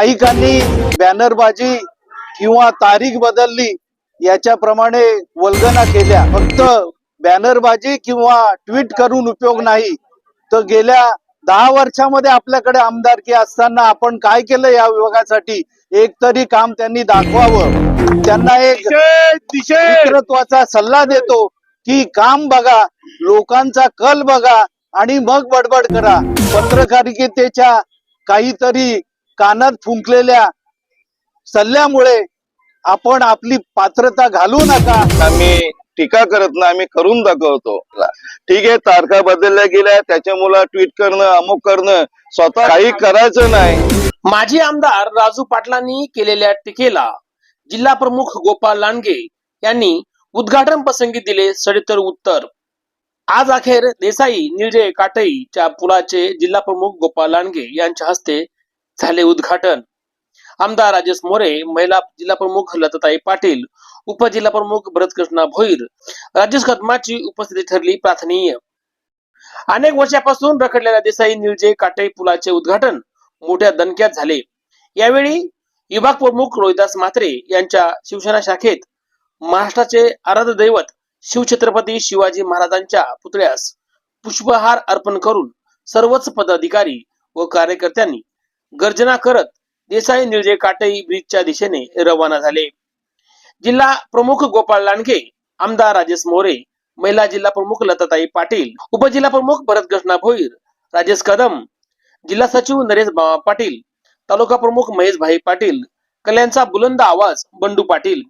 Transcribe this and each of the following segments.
काहीकांनी बॅनरबाजी किंवा तारीख बदलली याच्याप्रमाणे वल्गना केल्या. फक्त बॅनरबाजी किंवा ट्विट करून उपयोग नाही. तर गेल्या दहा वर्षामध्ये आपल्याकडे आमदारकी असताना आपण काय केलं या विभागासाठी? एक तरी काम त्यांनी दाखवावं. त्यांना एक नेतृत्वाचा सल्ला देतो की काम बघा लोकांचा कल बघा आणि मग बडबड करा. पत्रकारितेच्या काहीतरी कानात फुंकलेल्या सल्ल्यामुळे आपण आपली पात्रता घालू नका. आम्ही टीका करत नाही आम्ही करून दाखवतो. ठीक आहे तारखा बदलल्या गेल्या त्याच्यामुळे ट्विट करणं अमुक करणं स्वतः काही करायचं नाही. माजी आमदार राजू पाटलांनी केलेल्या टीकेला जिल्हा प्रमुख गोपाल लांडगे यांनी उद्घाटन प्रसंगी दिले सडेतर उत्तर. आज अखेर देसाई निळजे काटईच्या पुलाचे जिल्हा प्रमुख गोपाल लांडगे यांच्या हस्ते झाले उद्घाटन. आमदार राजेश मोरे महिला जिल्हा प्रमुख लताताई पाटील उपजिल्हा प्रमुख भरतकृष्णा भोईर राजेश कदमाची उपस्थिती ठरली प्रार्थनीय अनेक वर्षापासून रखडलेल्या देसाई निळजे काटे पुलाचे उद्घाटन मोठ्या दणक्यात झाले. यावेळी विभाग प्रमुख रोहिदास म्हात्रे यांच्या शिवसेना शाखेत महाराष्ट्राचे आराध्य दैवत शिवछत्रपती शिवाजी महाराजांच्या पुतळ्यास पुष्पहार अर्पण करून सर्वच पदाधिकारी व कार्यकर्त्यांनी गर्जना करत देसाई निळजे काटई ब्रिजच्या दिशेने रवाना झाले. जिल्हा प्रमुख गोपाळ लांडगे आमदार राजेश मोरे महिला जिल्हा प्रमुख लताताई पाटील उपजिल्हा प्रमुख भरत कृष्णा भोईर राजेश कदम जिल्हा सचिव नरेश बाबा पाटील तालुका प्रमुख महेश भाई पाटील कल्याणचा बुलंद आवाज बंडू पाटील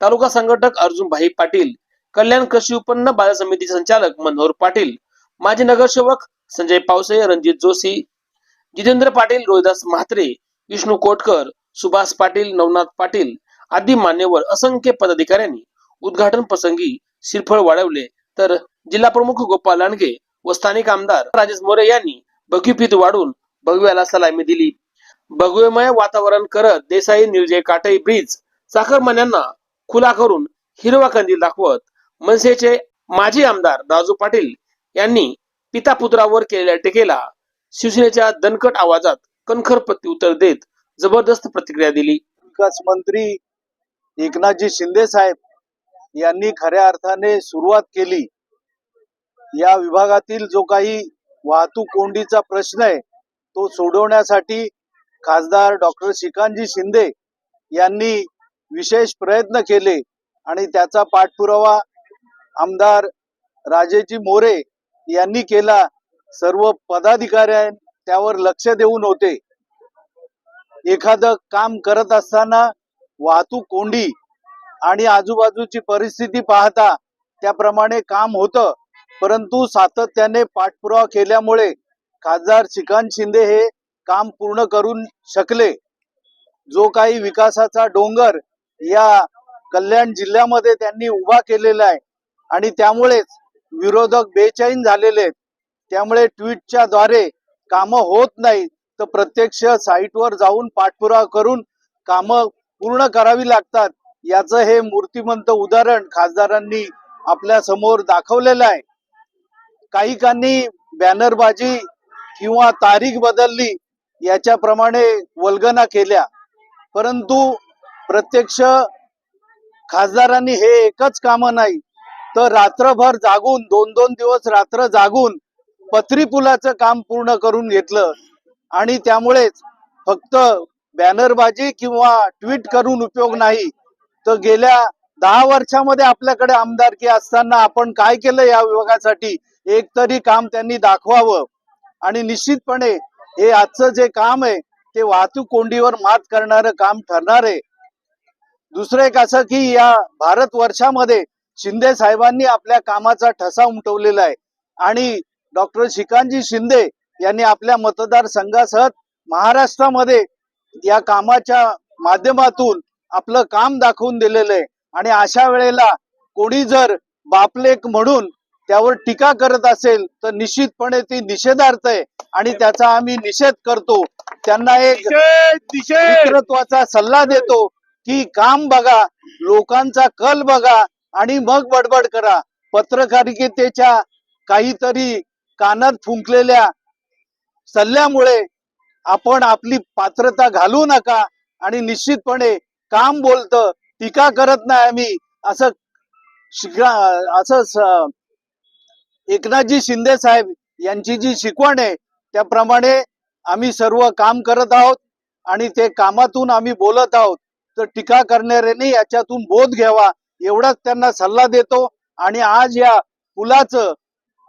तालुका संघटक अर्जुन भाई पाटील कल्याण कृषी उत्पन्न बाजार समिती संचालक मनोहर पाटील माजी नगरसेवक संजय पावसे रणजित जोशी जितेंद्र पाटील रोहिदास म्हात्रे विष्णू कोटकर सुभाष पाटील नवनाथ पाटील आदी मान्यवर असंख्य पदाधिकाऱ्यांनी उद्घाटन प्रसंगी श्रीफळ वाढवले. तर जिल्हा प्रमुख गोपाल लांडगे व स्थानिक आमदार राजेश मोरे यांनी भगीपीत वाढून भगव्याला सलामी दिली. भगवेमय वातावरण करत देसाई निर्जय काटई ब्रिज चाकरमान्यांना खुला करून हिरवा कंदील दाखवत मनसेचे माजी आमदार राजू पाटील यांनी पिता पुत्रावर केलेल्या टीकेला शिवसेनेच्या दणकट आवाजात कणखर प्रत्युत्तर देत जबरदस्त प्रतिक्रिया दिली. विकास मंत्री एकनाथजी शिंदे साहेब यांनी खऱ्या अर्थाने सुरुवात केली. या विभागातील जो काही वाहतूक कोंडीचा प्रश्न आहे तो सोडवण्यासाठी खासदार डॉक्टर श्रीकांतजी शिंदे यांनी विशेष प्रयत्न केले आणि त्याचा पाठपुरावा आमदार राजेजी मोरे यांनी केला. सर्व पदाधिकाऱ्या त्यावर लक्ष देऊन होते. एखादं काम करत असताना वाहतूक कोंडी आणि आजूबाजूची परिस्थिती पाहता त्याप्रमाणे काम होतं परंतु सातत्याने पाठपुरावा केल्यामुळे खासदार श्रीकांत शिंदे हे काम पूर्ण करून शकले. जो काही विकासाचा डोंगर या कल्याण जिल्ह्यामध्ये त्यांनी उभा केलेला आहे आणि त्यामुळेच विरोधक बेचैन झालेले आहेत. त्यामुळे ट्विटच्या द्वारे कामं होत नाही तर प्रत्यक्ष साईटवर जाऊन पाठपुरावा करून कामं पूर्ण करावी लागतात. याचं हे मूर्तिमंत उदाहरण खासदारांनी आपल्यासमोर दाखवलेलं आहे. काहीकांनी बॅनरबाजी किंवा तारीख बदलली याच्याप्रमाणे वल्गना केल्या. परंतु प्रत्यक्ष खासदारांनी हे एकच कामं नाही. तर रात्रभर जागून दोन दोन दिवस रात्र जागून पत्री पुलाचं काम पूर्ण करून घेतलं. आणि त्यामुळेच फक्त बॅनरबाजी किंवा ट्विट करून उपयोग नाही. तर गेल्या दहा वर्षामध्ये आपल्याकडे आमदारकी असताना आपण काय केलं या विभागासाठी? एक तरी काम त्यांनी दाखवावं. आणि निश्चितपणे हे आजचं जे काम आहे ते वाहतूक कोंडीवर मात करणारं काम ठरणार आहे. दुसरं एक असं की या भारत वर्षामध्ये शिंदे साहेबांनी आपल्या कामाचा ठसा उमटवलेला आहे. आणि डॉक्टर श्रीकांतजी शिंदे यांनी आपल्या मतदारसंघासह महाराष्ट्रामध्ये या कामाच्या माध्यमातून आपलं काम दाखवून दिलेलं आहे. आणि अशा वेळेला कोणी जर बापलेक म्हणून त्यावर टीका करत असेल तर निश्चितपणे ती निषेधार्थ आहे. आणि त्याचा आम्ही निषेध करतो. त्यांना एक नेतृत्वाचा सल्ला देतो की काम बघा लोकांचा कल बघा आणि मग बडबड करा. पत्रकारितेच्या काहीतरी कानात फुंकलेल्या सल्ल्यामुळे आपण आपली पात्रता घालू नका आणि निश्चितपणे काम बोलतं टीका करत नाही आम्ही असं असं एकनाथजी शिंदे साहेब यांची जी शिकवण आहे त्याप्रमाणे आम्ही सर्व काम करत आहोत आणि ते कामातून आम्ही बोलत आहोत. तर टीका करणाऱ्यांनी याच्यातून बोध घ्यावा एवढाच त्यांना सल्ला देतो. आणि आज या पुलाचं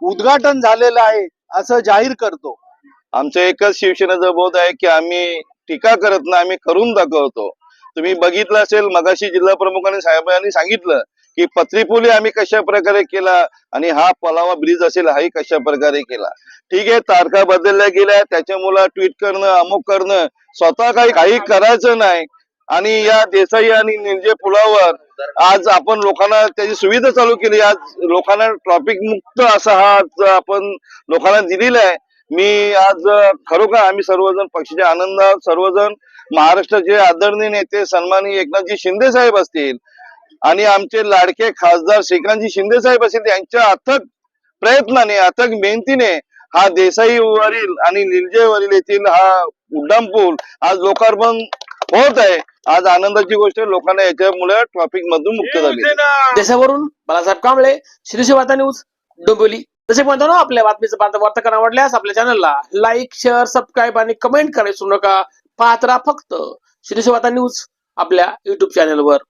उद्घाटन झालेलं आहे असं जाहीर करतो. आमचं एकच शिवसेनेचा बोध आहे की आम्ही टीका करत नाही आम्ही करून दाखवतो. तुम्ही बघितलं असेल मगाशी जिल्हा प्रमुखांनी साहेबांनी सांगितलं की पत्रीपुली आम्ही कशा प्रकारे केला आणि हा पलावा ब्रिज असेल हाही कशा प्रकारे केला. ठीक आहे तारखा बदलल्या गेल्या त्याच्यामुळे ट्विट करणं अमुक करणं स्वतः काही काही करायचं नाही. आणि या देसाई आणि निर्जे पुलावर आज आपण लोकांना त्याची सुविधा चालू केली. आज लोकांना ट्रॉफिक मुक्त असा हा आपण लोकांना दिलेला आहे. मी आज खरोखर आम्ही सर्वजण पक्षाच्या आनंदात सर्वजण महाराष्ट्राचे आदरणीय नेते सन्माननीय एकनाथजी शिंदे साहेब असतील आणि आमचे लाडके खासदार श्रीकांतजी शिंदे साहेब असतील त्यांच्या अथक प्रयत्नाने अथक मेहनतीने हा देसाईवरील आणि निलजेवरील येथील हा उड्डाणपूल आज लोकार्पण होत आहे. आज आनंदाची गोष्ट आहे, लोकांना याच्यामुळे ट्रॉफिक मधून मुक्त झाली. देशावरून बाळासाहेब कांबळे वार्ता न्यूज डोंबिवली. जसे म्हणतो ना आपल्या बातमीचं पात्र वार्ताकरण आवडल्यास आपल्या चॅनलला लाईक शेअर सबस्क्राईब आणि कमेंट करायला विसरू नका. पाहत राहा फक्त वार्ता न्यूज आपल्या युट्यूब चॅनलवर